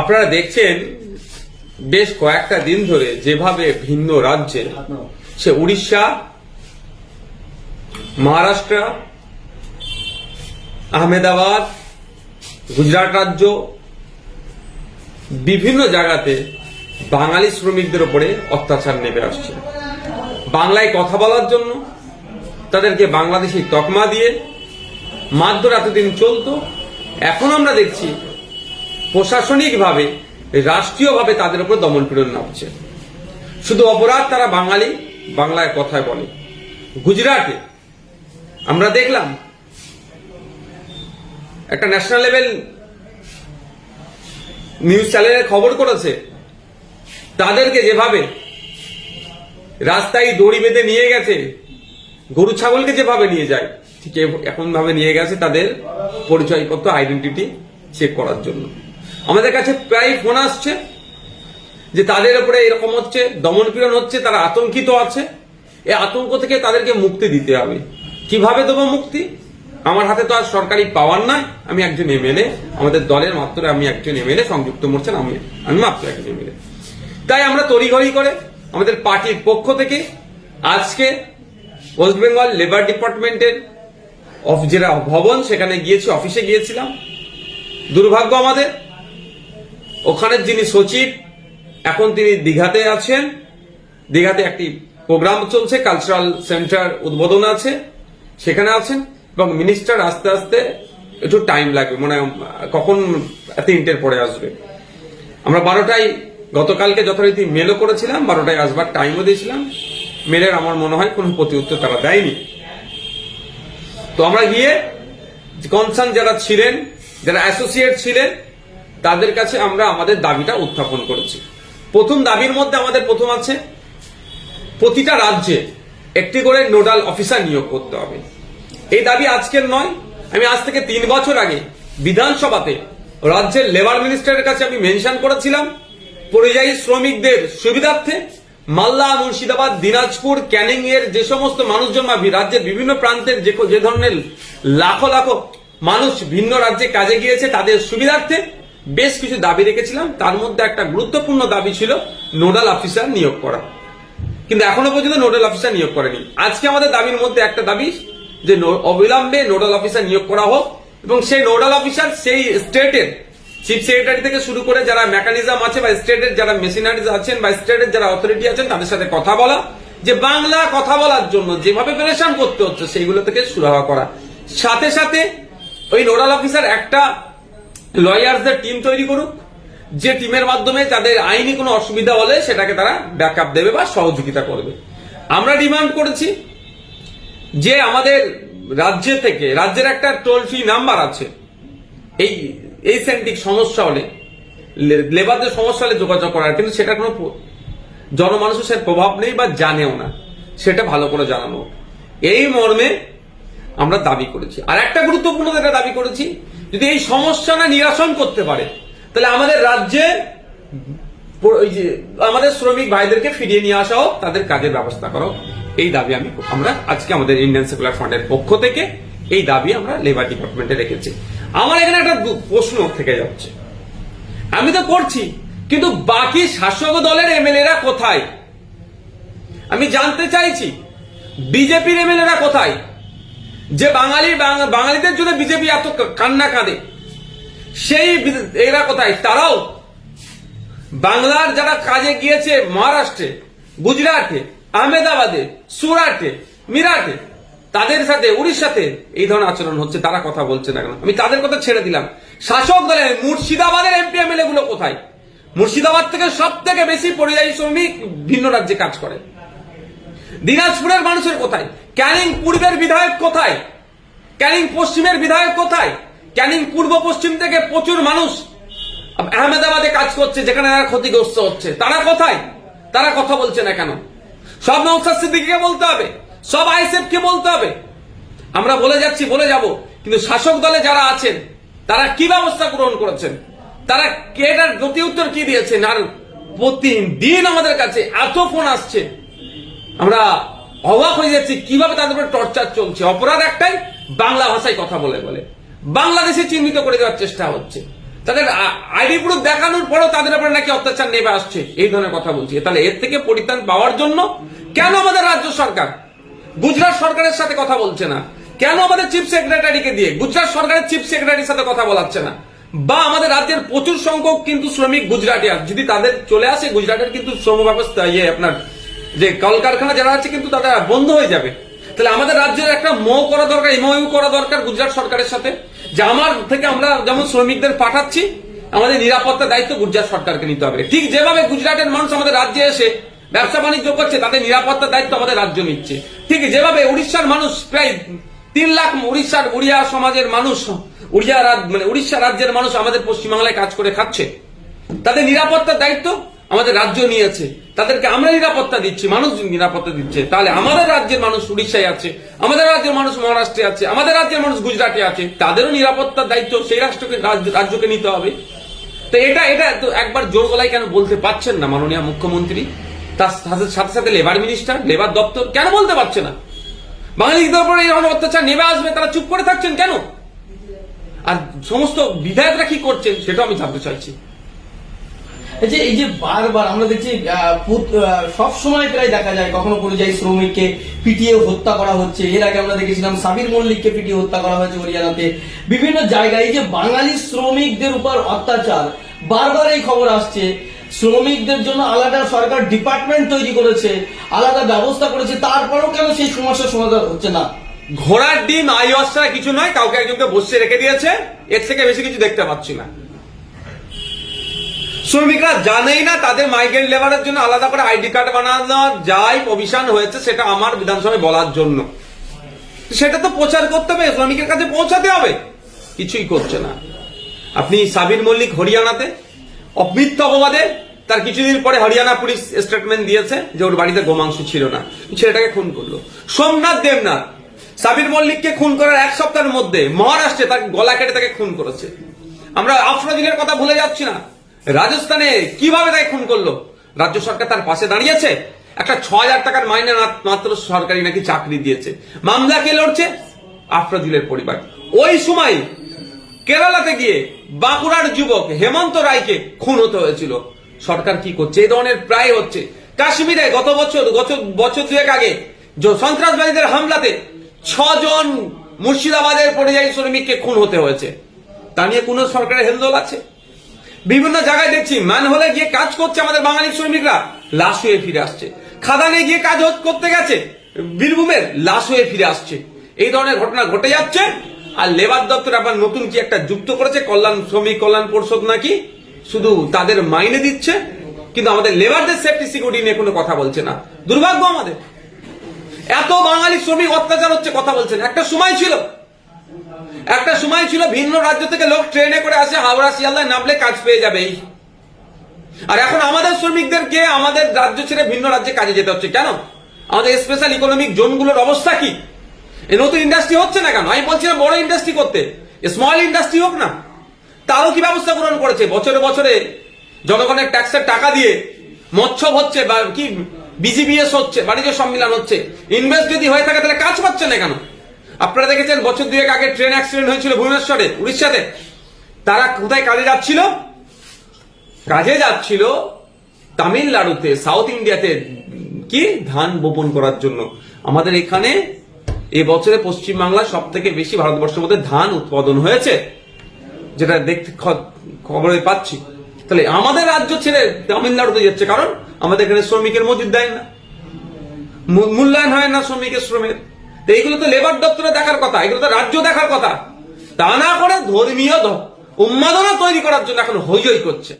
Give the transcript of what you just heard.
আপনারা দেখছেন বেশ কয়েকটা দিন ধরে যেভাবে ভিন্ন রাজ্যে সে উড়িষ্যা, মহারাষ্ট্র, আহমেদাবাদ, গুজরাট রাজ্য, বিভিন্ন জায়গাতে বাঙালি শ্রমিকদের উপরে অত্যাচার নেমে আসছে। বাংলায় কথা বলার জন্য তাদেরকে বাংলাদেশি তকমা দিয়ে মারধর এতদিন চলতো। এখন আমরা দেখছি প্রশাসনিকভাবে, রাষ্ট্রীয়ভাবে তাদের উপর দমন পীড়ন নামছে। শুধু অপরাধ তারা বাঙালি বাংলায় কথায় বলে। গুজরাটে আমরা দেখলাম একটা ন্যাশনাল লেভেল নিউজ চ্যানেলে খবর করেছে, তাদেরকে যেভাবে রাস্তায় দড়ি বেঁধে নিয়ে গেছে, গরু ছাগলকে যেভাবে নিয়ে যায়, ঠিক এখন ভাবে নিয়ে গেছে তাদের পরিচয়পত্র আইডেন্টিটি চেক করার জন্য। আমাদের কাছে প্রায় ফোন আসছে যে তাদের উপরে এরকম হচ্ছে দমন পীড়ন হচ্ছে, তারা আতঙ্কিত আছে। এই আতঙ্ক থেকে তাদেরকে মুক্তি দিতে হবে। কীভাবে দেবো মুক্তি? আমার হাতে তো আর সরকারি পাওয়ার নাই। আমি একজন এমএলএ। আমাদের দলের মাত্র আমি একজন এমএলএ, সংযুক্ত মোর্চার আমি আমি মাত্র একজন এমএলএ। তাই আমরা তড়িঘড়ি করে আমাদের পার্টির পক্ষ থেকে আজকে ওয়েস্ট বেঙ্গল লেবার ডিপার্টমেন্টের অফ যেটা ভবন, সেখানে গিয়েছি, অফিসে গিয়েছিলাম। দুর্ভাগ্য আমাদের ওখানের যিনি সচিব, এখন তিনি দীঘাতে আছেন। দীঘাতে একটি প্রোগ্রাম চলছে কালচারাল সেন্টার উদ্বোধন আছে, সেখানে আছেন। এবং মিনিস্টার আস্তে আস্তে একটু টাইম লাগবে মানে কখন তিনটের পরে আসবে। আমরা বারোটায় গতকালকে যথারীতি মেলও করেছিলাম, বারোটায় আসবার টাইমও দিয়েছিলাম। মেলের আমার মনে হয় কোনো প্রতি উত্তর তারা দেয়নি। তো আমরা গিয়ে কনসার্ন যারা ছিলেন, যারা অ্যাসোসিয়েট ছিলেন তাদের কাছে আমরা আমাদের দাবিটা উত্থাপন করেছি। প্রথম দাবির মধ্যে আমাদের প্রথম আছে, প্রতিটা রাজ্যে একটি করে নোডাল অফিসার নিয়োগ করতে হবে। এই দাবি আজকের নয়, আমি আজ থেকে তিন বছর আগে বিধানসভাতে রাজ্যের লেবার মিনিস্টারের কাছে আমি মেনশন করেছিলাম, পরিযায়ী শ্রমিকদের সুবিধার্থে মালদা, মুর্শিদাবাদ, দিনাজপুর ক্যানিং এর যে সমস্ত মানুষজন বা রাজ্যের বিভিন্ন প্রান্তের যে ধরনের লাখো লাখো মানুষ ভিন্ন রাজ্যে কাজে গিয়েছে, তাদের সুবিধার্থে বেশ কিছু দাবি রেখেছিলাম। তার মধ্যে একটা গুরুত্বপূর্ণ দাবি ছিল নোডাল অফিসার নিয়োগ করা। কিন্তু এখনও পর্যন্ত নোডাল অফিসার নিয়োগ করেনি। আজকে আমাদের দাবির মধ্যে একটা দাবি যে অবিলম্বে নোডাল অফিসার নিয়োগ করা হোক এবং সেই নোডাল অফিসার সেই স্টেটের চিফ সেক্রেটারি থেকে শুরু করে যারা মেকানিজম আছে বা স্টেটের যারা মেশিনারিজ আছেন বা স্টেটের যারা অথরিটি আছেন, তাদের সাথে কথা বলা। যে বাংলা কথা বলার জন্য যেভাবে প্রেশন করতে হচ্ছে, সেইগুলো থেকে সুরাহা করা। সাথে সাথে ওই নোডাল অফিসার একটা লয়ারদের টিম তৈরি করুক, যে টিমের মাধ্যমে তাদের আইনি কোনো অসুবিধা হলে সেটাকে তারা ব্যাকআপ দেবে বা সহযোগিতা করবে। আমরা ডিমান্ড করেছি যে আমাদের রাজ্য থেকে, রাজ্যের একটা টোল ফ্রি নাম্বার আছে, এই এই সেন্টিক সমস্যা হলে লেবারদের সমস্যা হলে যোগাযোগ করার, কিন্তু সেটা কোনো জনমানুষের সে প্রভাব নেই বা জানেও না, সেটা ভালো করে জানানো। এই মর্মে আমরা দাবি করেছি। আর একটা গুরুত্বপূর্ণ যেটা দাবি করেছি যদি এই সমস্যা না নিরসন করতে পারে, তাহলে আমাদের রাজ্যে ওই যে আমাদের শ্রমিক ভাইদেরকে ফিরিয়ে নিয়ে আসা হোক, তাদের কাজের ব্যবস্থা করো এই দাবি আমি আমরা আজকে আমাদের ইন্ডিয়ান সেকুলার ফ্রন্টের পক্ষ থেকে এই দাবি আমরা লেবার ডিপার্টমেন্টে রেখেছি। আমার এখানে একটা প্রশ্ন থেকে যাচ্ছে। আমি তো করছি, কিন্তু বাকি শাসক দলের এমএলএরা কোথায়? আমি জানতে চাইছি, বিজেপির এমএলএরা কোথায়? যে বাঙালি বাঙালিদের জন্য বিজেপি এত কান্না কাঁদে। সেই এরা কোথায়? তারাও বাংলার যারা কাজে গিয়েছে মহারাষ্ট্রে, গুজরাটে, আহমেদাবাদে, সুরাটে, মিরাটে, তাদের সাথে, উড়িষ্যাতে এই ধরনের আচরণ হচ্ছে, তারা কথা বলছে না কেন? আমি তাদের কথা ছেড়ে দিলাম। শাসক দলের মুর্শিদাবাদের এমপি এমএলএ গুলো কোথায়? মুর্শিদাবাদ থেকে সব থেকে বেশি পরিযায়ী শ্রমিক ভিন্ন রাজ্যে কাজ করে। দিনাজপুরের মানুষের কোথায়? ক্যানিং পূর্বের বিধায়ক কোথায়? ক্যানিং পশ্চিমের বিধায়ক কোথায়? ক্যানিং পূর্ব পশ্চিম থেকে প্রচুর মানুষ আহমেদাবাদে কাজ করছে, যেখানে তারা ক্ষতিগ্রস্ত হচ্ছে। তারা কোথায়? তারা কথা বলছে না কেন? সব নৌসাদ সিদ্দিকিকে বলতে হবে, সব আইসেফ কে বলতে হবে। আমরা বলে যাচ্ছি, বলে যাব, কিন্তু শাসক দলে যারা আছেন, তারা কি ব্যবস্থা গ্রহণ করেছেন? তারা এটার গতি উত্তর কি দিয়েছেন? আর প্রতিদিন আমাদের কাছে এত ফোন আসছে। আমরা অবাক হয়ে যাচ্ছে, কীভাবে তাদের উপরে টর্চার চলছে? অপরাধ একটাই, বাংলা ভাষায় কথা বলে বলে। বাংলাদেশে চিহ্নিত করে দেওয়ার চেষ্টা হচ্ছে। তাদের আইডি প্রুফ দেখানোর পরেও তাদের উপরে নাকি অত্যাচার নেমে আসছে, এই ধরনের কথা বলছি। তাহলে এর থেকে পরিত্রাণ পাওয়ার জন্য কেন আমাদের রাজ্য সরকার? গুজরাট সরকারের সাথে কথা বলছে না। কেন আমাদের চিফ সেক্রেটারিকে দিয়ে? গুজরাট সরকারের চিফ সেক্রেটারির সাথে কথা বলাচ্ছে না। বা আমাদের রাজ্যের প্রচুর সংখ্যক কিন্তু শ্রমিক গুজরাটে যদি তাদের চলে আসে, গুজরাটের কিন্তু শ্রম ব্যবস্থা ইয়ে আপনার যে কলকারখানা যারা আছে কিন্তু তারা বন্ধ হয়ে যাবে। তাহলে আমাদের রাজ্যের একটা মো করা দরকার এমওইউ করা দরকার গুজরাট সরকারের সাথে। যে আমার থেকে আমরা যেমন শ্রমিকদের পাঠাচ্ছি, আমাদের নিরাপত্তার দায়িত্ব গুজরাট সরকারকে নিতে হবে। ঠিক যেভাবে গুজরাটের মানুষ আমাদের রাজ্যে এসে ব্যবসা বাণিজ্য করছে তাদের নিরাপত্তার দায়িত্ব আমাদের রাজ্য নিচ্ছে। ঠিক যেভাবে উড়িষ্যার মানুষ প্রায় তিন লাখ উড়িষ্যার উড়িয়া সমাজের মানুষ, উড়িয়া মানে উড়িষ্যা রাজ্যের মানুষ আমাদের পশ্চিমবাংলায় কাজ করে খাচ্ছে। তাদের নিরাপত্তার দায়িত্ব আমাদের রাজ্য নিয়েছে, তাদেরকে আমরা নিরাপত্তা দিচ্ছি, মানুষ নিরাপত্তা দিচ্ছে। তাহলে আমাদের রাজ্যের মানুষ উড়িষ্যায় আছে, আমাদের রাজ্যের মানুষ মহারাষ্ট্রে আছে, আমাদের রাজ্যের মানুষ গুজরাটে আছে, তাদেরও নিরাপত্তার দায়িত্ব সেই রাষ্ট্রকে, রাজ্য- রাজ্যকে নিতে হবে। তো এটা এটা তো একবার জোর গলায় কেন বলতে পারছেন না মাননীয় মুখ্যমন্ত্রী? তার সাথে- সাথে লেবার মিনিস্টার, লেবার দপ্তর কেন বলতে পারছে না? বাঙালিদের উপরে ধরনের অত্যাচার নেমে আসবে, তারা চুপ করে থাকছেন কেন? আর সমস্ত বিধায়করা কি করছেন, সেটাও আমি জানতে চাইছি। এই যে বারবার আমরা দেখছি সব সময় প্রায় দেখা যায় কখনো পরিযায়ী শ্রমিককে পিটিয়ে হত্যা করা হচ্ছে। এর আগে আমরা দেখেছিলাম সাবির মল্লিককে পিটিয়ে হত্যা করা হয়েছে হরিয়ানাতে। বিভিন্ন জায়গায় এই যে বাঙালি শ্রমিকদের উপর অত্যাচার, বারবার এই খবর আসছে। শ্রমিকদের জন্য আলাদা সরকার ডিপার্টমেন্ট তৈরি করেছে, আলাদা ব্যবস্থা করেছে, তারপরেও কেন সেই সমস্যার সমাধান হচ্ছে না? ঘোড়ার ডিম ছাড়া কিছু নয়, কাউকে একজনকে বসে রেখে দিয়েছে। এর থেকে বেশি কিছু দেখতে পাচ্ছি না। শ্রমিকরা জানেই না তাদের মাইগ্রেন্ট লেবারের জন্য আলাদা করে আইডি কার্ড বানানো যাই প্রভিশন হয়েছে, সেটা আমার বিধানসভায় বলার জন্য। সেটা তো প্রচার করতে হবে, শ্রমিকের কাছে পৌঁছাতে হবে। কিছুই করছে না। আপনি সাবির মল্লিক হরিয়ানাতে অমিথ্য অপবাদে তার কিছুদিন পরে হরিয়ানা পুলিশ স্টেটমেন্ট দিয়েছে যে ওর বাড়িতে গোমাংস ছিল না। ছেলেটাকে খুন করল। সোমনাথ দেবনাথ, সাবির মল্লিককে খুন করার এক সপ্তাহের মধ্যে মহারাষ্ট্রে তার গলা কেটে তাকে খুন করেছে। আমরা আফরোজিনের কথা ভুলে যাচ্ছি না। রাজস্থানে কীভাবে তাকে খুন করল? রাজ্য সরকার তার পাশে দাঁড়িয়েছে? একটা ছ হাজার টাকার মাইনে মাত্র সরকারি নাকি চাকরি দিয়েছে। মামলা কে লড়ছে? আফরোজিলের পরিবার। ওই সময় কেরালাতে গিয়ে বাঁকুড়ার যুবক হেমন্ত রায়কে খুন হতে হয়েছিল। সরকার কি করছে? এই ধরনের প্রায় হচ্ছে। কাশ্মীরে গত বছর গত বছর দুয়েক আগে সন্ত্রাসবাদীদের হামলাতে ছজন মুর্শিদাবাদের পরিযায়ী শ্রমিককে খুন হতে হয়েছে। তা নিয়ে কোন সরকারের হেলদোল আছে? বিভিন্ন জায়গায় দেখছি হলে গিয়ে কাজ করছে আমাদের বাঙালি শ্রমিকরা, লাশ হয়ে ফিরে আসছে। খাদানে গিয়ে কাজ করতে গেছে, বীরভূমের লাশ হয়ে ফিরে আসছে। এই ধরনের ঘটনা ঘটে যাচ্ছে, আর লেবার দপ্তর আবার নতুন কি একটা যুক্ত করেছে, কল্যাণ শ্রমিক, কল্যাণ পরিষদ নাকি? শুধু তাদের মাইনে দিচ্ছে, কিন্তু আমাদের লেবারদের সেফটি সিকিউরিটি নিয়ে কোনো কথা বলছে না। দুর্ভাগ্য আমাদের। এত বাঙালি শ্রমিক অত্যাচার হচ্ছে, কথা বলছেন একটা সময় ছিল একটা সময় ছিল ভিন্ন রাজ্য থেকে লোক ট্রেনে করে আসে, হাওড়া, শিয়ালদায় নামলে কাজ পেয়ে যাবে। আর এখন আমাদের শ্রমিকদেরকে আমাদের রাজ্য ছেড়ে ভিন্ন রাজ্যে কাজে যেতে হচ্ছে। কেন? আমাদের স্পেশাল ইকোনমিক জোনগুলোর অবস্থা কি? নতুন ইন্ডাস্ট্রি হচ্ছে না কেন? আমি বলছি না বড় ইন্ডাস্ট্রি করতে। স্মল ইন্ডাস্ট্রি হোক না। তারও কি ব্যবস্থা গ্রহণ করেছে? বছরে বছরে জনগণের ট্যাক্সের টাকা দিয়ে মৎস্য হচ্ছে বা কি? বিজিবিএস হচ্ছে, বাণিজ্য সম্মেলন হচ্ছে। ইনভেস্ট যদি হয়ে থাকে, তাহলে কাজ পাচ্ছে না কেন? আপনারা দেখেছেন, বছর দুয়েক আগে ট্রেন অ্যাক্সিডেন্ট হয়েছিল ভুবনেশ্বরে, উড়িষ্যাতে। তারা কোথায় কাজে যাচ্ছিল? কাজে যাচ্ছিল তামিলনাড়ুতে, সাউথ ইন্ডিয়াতে। কি? ধান বপন করার জন্য। আমাদের এখানে এ বছরে পশ্চিমবাংলা সব থেকে বেশি ভারতবর্ষের মধ্যে ধান উৎপাদন হয়েছে, যেটা দেখতে খবরে পাচ্ছি। তাহলে আমাদের রাজ্য ছেড়ে তামিলনাড়ুতে যাচ্ছে কারণ আমাদের এখানে শ্রমিকের মজুদ দেয় না। মূল্যায়ন হয় না শ্রমিকের শ্রমের। এইগুলো তো লেবার দপ্তরে দেখার কথা, এগুলো তো রাজ্য দেখার কথা। তা না করে ধর্মীয় উন্মাদনা তৈরি করার জন্য এখন হইচই করছে।